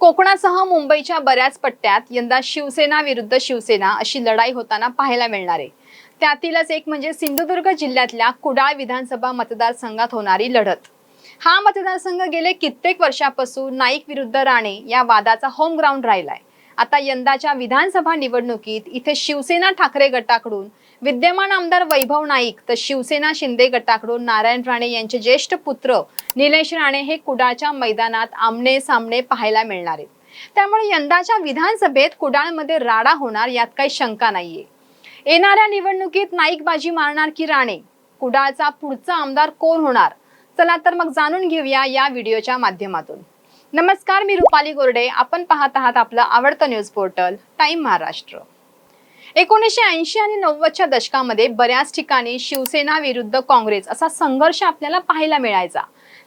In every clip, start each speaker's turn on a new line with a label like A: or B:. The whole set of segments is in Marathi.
A: कोकणासह मुंबईच्या बऱ्याच पट्ट्यात यंदा शिवसेना विरुद्ध शिवसेना अशी लढाई होताना पाहायला मिळणार आहे. त्यातीलच एक म्हणजे सिंधुदुर्ग जिल्ह्यातल्या कुडाळ विधानसभा मतदारसंघात होणारी लढत. हा मतदारसंघ गेले कित्येक वर्षापासून नाईक विरुद्ध राणे या वादाचा होम ग्राउंड राहिलाय. आता यंदाच्या विधानसभा निवडणुकीत इथे शिवसेना ठाकरे गटाकडून विद्यमान आमदार वैभव नाईक तर शिवसेना शिंदे गटाकडून नारायण राणे यांचे ज्येष्ठ पुत्र निलेश राणे हे कुडाळच्या मैदानात आमने सामने पाहायला मिळणार आहेत. त्यामुळे यंदाच्या विधानसभेत कुडाळमध्ये राडा होणार यात काही शंका नाहीये. येणाऱ्या निवडणुकीत नाईक बाजी मारणार की राणे? कुडाळचा पुढचा आमदार कोण होणार? चला तर मग जाणून घेऊया या व्हिडिओच्या माध्यमातून. नमस्कार मी रुपाली गोरडे. आपण पाहत आहात आपलं आवडतं न्यूज पोर्टल टाइम महाराष्ट्र एकोणीसशे ऐंशी आणि नव्वदच्या दशकामध्ये बऱ्याच ठिकाणी शिवसेना विरुद्ध काँग्रेस असा संघर्ष आपल्याला पाहायला मिळायचा.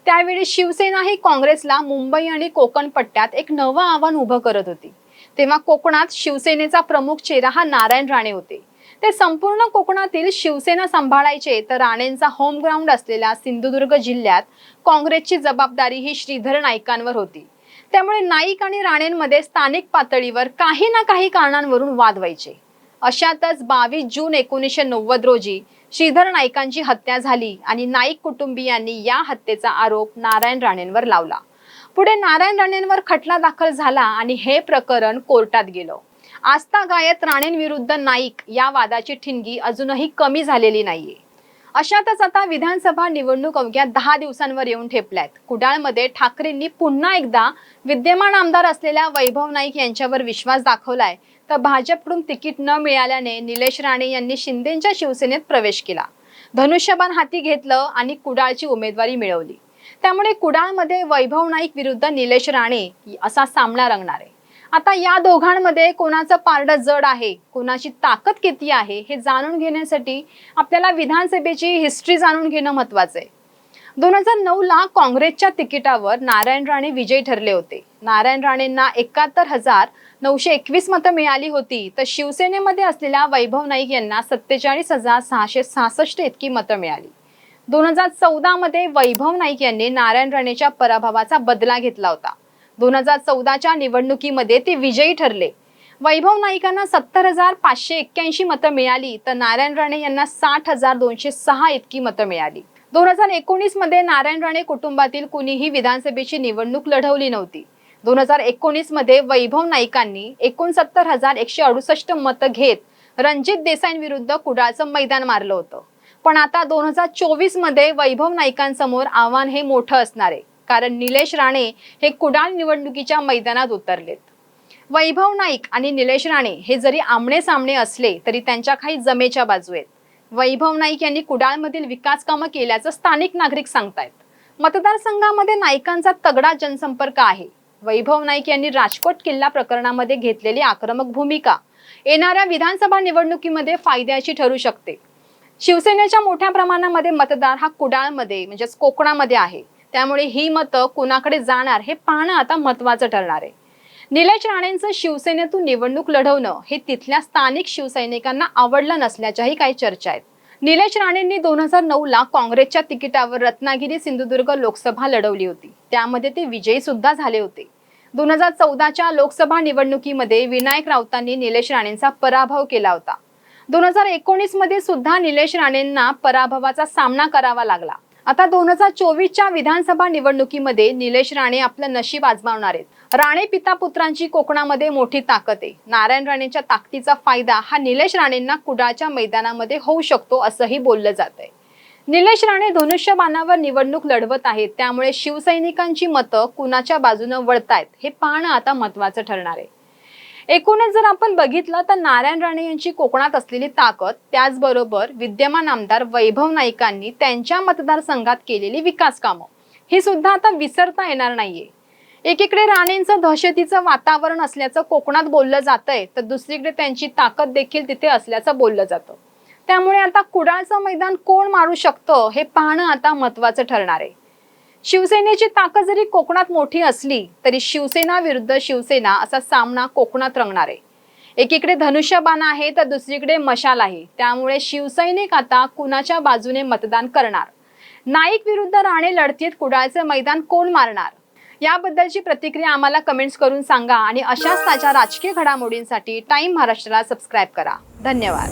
A: त्यावेळी शिवसेना ही काँग्रेसला मुंबई आणि कोकण पट्ट्यात एक नवं आव्हान उभं करत होती. तेव्हा कोकणात शिवसेनेचा प्रमुख चेहरा हा नारायण राणे होते. ते संपूर्ण कोकणातील शिवसेना सांभाळायचे तर राणेंचा होम ग्राउंड असलेल्या सिंधुदुर्ग जिल्ह्यात काँग्रेसची जबाबदारी ही श्रीधर नाईकांवर होती. त्यामुळे नाईक आणि राणेंमध्ये स्थानिक पातळीवर काही ना काही कारणांवरून वाद व्हायचे. अशातच बावीस जून एकोणीसशे नव्वद रोजी श्रीधर नाईकांची हत्या झाली आणि नाईक कुटुंबियांनी या हत्येचा आरोप नारायण राणेंवर लावला. पुढे नारायण राणेंवर खटला दाखल झाला आणि हे प्रकरण कोर्टात गेलं. आस्था गायत राणेंविरुद्ध नाईक या वादाची ठिणगी अजूनही कमी झालेली नाहीये. अशातच आता विधानसभा निवडणूक अवघ्या दहा दिवसांवर येऊन ठेपल्यात. कुडाळमध्ये ठाकरेंनी पुन्हा एकदा विद्यमान आमदार असलेल्या वैभव नाईक यांच्यावर विश्वास दाखवलाय. तर भाजपकडून तिकीट न मिळाल्याने निलेश राणे यांनी शिंदेच्या शिवसेनेत प्रवेश केला. धनुष्यबाण हाती घेतलं आणि कुडाळची उमेदवारी मिळवली. त्यामुळे कुडाळमध्ये वैभव नाईक विरुद्ध निलेश राणे असा सामना रंगणार आहे. आता या दोघांमध्ये कोणाचं पारडं जड आहे? कोणाची ताकद किती आहे? हे जाणून घेण्यासाठी आपल्याला विधानसभेची हिस्ट्री जाणून घेणं महत्वाचं आहे. दोन हजार नऊ ला काँग्रेसच्या तिकिटावर नारायण राणे विजयी ठरले होते. नारायण राणेंना एकाहत्तर हजार नऊशे एकवीस मतं मिळाली होती. तर शिवसेनेमध्ये असलेल्या वैभव नाईक यांना सत्तेचाळीस हजार सहाशे सहासष्ट इतकी मतं मिळाली. दोन हजार चौदा मध्ये वैभव नाईक यांनी नारायण राणेच्या पराभवाचा बदला घेतला होता. दोन हजार चौदाच्या निवडणुकीमध्ये ते विजयी ठरले. वैभव नाईकांना सत्तर हजार पाचशे एक्क्याऐंशी मतं मिळाली तर नारायण राणे यांना साठ हजार दोनशे सहा इतकी मतं मिळाली. दोन हजार एकोणीसमध्ये नारायण राणे कुटुंबातील कुणीही विधानसभेची निवडणूक लढवली नव्हती. दोन हजार एकोणीसमध्ये वैभव नाईकांनी एकोणसत्तर हजार एकशे अडुसष्ट मतं घेत रणजित देसाईंविरुद्ध कुडाळचं मैदान मारलं होतं. पण आता दोन हजार चोवीसमध्ये वैभव नाईकांसमोर आव्हान हे मोठं असणार आहे. कारण निलेश राणे हे कुडाळ निवडणुकीच्या मैदानात उतरलेत. वैभव नाईक आणि निलेश राणे हे जरी आमणे सामणे असले तरी त्यांच्या काही जमेच्या बाजू आहेत वैभव नाईक यांनी कुडाळमधील विकास कामं केल्याचं स्थानिक नागरिक सांगतायत. मतदारसंघामध्ये नाईकांचा तगडा जनसंपर्क आहे. वैभव नाईक यांनी राजकोट किल्ला प्रकरणामध्ये घेतलेली आक्रमक भूमिका येणाऱ्या विधानसभा निवडणुकीमध्ये फायद्याची ठरू शकते. शिवसेनेच्या मोठ्या प्रमाणामध्ये मतदार हा कुडाळमध्ये म्हणजेच कोकणामध्ये आहे. त्यामुळे ही मतं कुणाकडे जाणार हे पाहणं आता महत्वाचं ठरणार आहे. निलेश राणेंचं शिवसेनेतून निवडणूक लढवणं हे तिथल्या स्थानिक शिवसैनिकांना आवडलं नसल्याच्याही काही चर्चा आहेत. निलेश राणेंनी दोन हजार नऊ ला काँग्रेसच्या तिकिटावर रत्नागिरी सिंधुदुर्ग लोकसभा लढवली होती. त्यामध्ये ते विजयी सुद्धा झाले होते. दोन हजार चौदाच्या लोकसभा निवडणुकीमध्ये विनायक राऊतांनी निलेश राणेंचा पराभव केला होता. दोन हजार एकोणीसमध्ये सुद्धा निलेश राणेंना पराभवाचा सामना करावा लागला. आता दोन हजार चोवीसच्या विधानसभा निवडणुकीमध्ये निलेश राणे आपलं नशीब आजमावणार आहेत. राणे पिता पुत्रांची कोकणामध्ये मोठी ताकद आहे. नारायण राणेच्या ताकदीचा फायदा हा निलेश राणेंना कुडाळच्या मैदानामध्ये होऊ शकतो असंही बोललं जात आहे निलेश राणे धनुष्यबाणावर निवडणूक लढवत आहेत. त्यामुळे शिवसैनिकांची मतं कुणाच्या बाजूनं वळतायत हे पाहणं आता महत्वाचं ठरणार आहे. एकूणच जर आपण बघितलं तर नारायण राणे यांची कोकणात असलेली ताकद त्याचबरोबर विद्यमान आमदार वैभव नाईकांनी त्यांच्या मतदारसंघात केलेली विकास कामं ही सुद्धा आता विसरता येणार नाहीये. एकीकडे राणेंचं दहशतीचं वातावरण असल्याचं कोकणात बोललं जातंय तर दुसरीकडे त्यांची ताकद देखील तिथे असल्याचं बोललं जातं. त्यामुळे आता कुडाळचं मैदान कोण मारू शकतं हे पाहणं आता महत्वाचं ठरणार आहे. शिवसेनेची ताकद जरी कोकणात मोठी असली तरी शिवसेना विरुद्ध शिवसेना असा सामना कोकणात रंगणार आहे. एकीकडे धनुष्यबाण आहे तर दुसरीकडे मशाल आहे. त्यामुळे शिवसैनिक आता कुणाच्या बाजूने मतदान करणार? नाईक विरुद्ध राणे लढतीत कुडाळचे मैदान कोण मारणार? याबद्दलची प्रतिक्रिया आम्हाला कमेंट्स करून सांगा आणि अशाच ताज्या राजकीय घडामोडींसाठी टाइम महाराष्ट्राला सबस्क्राईब करा. धन्यवाद.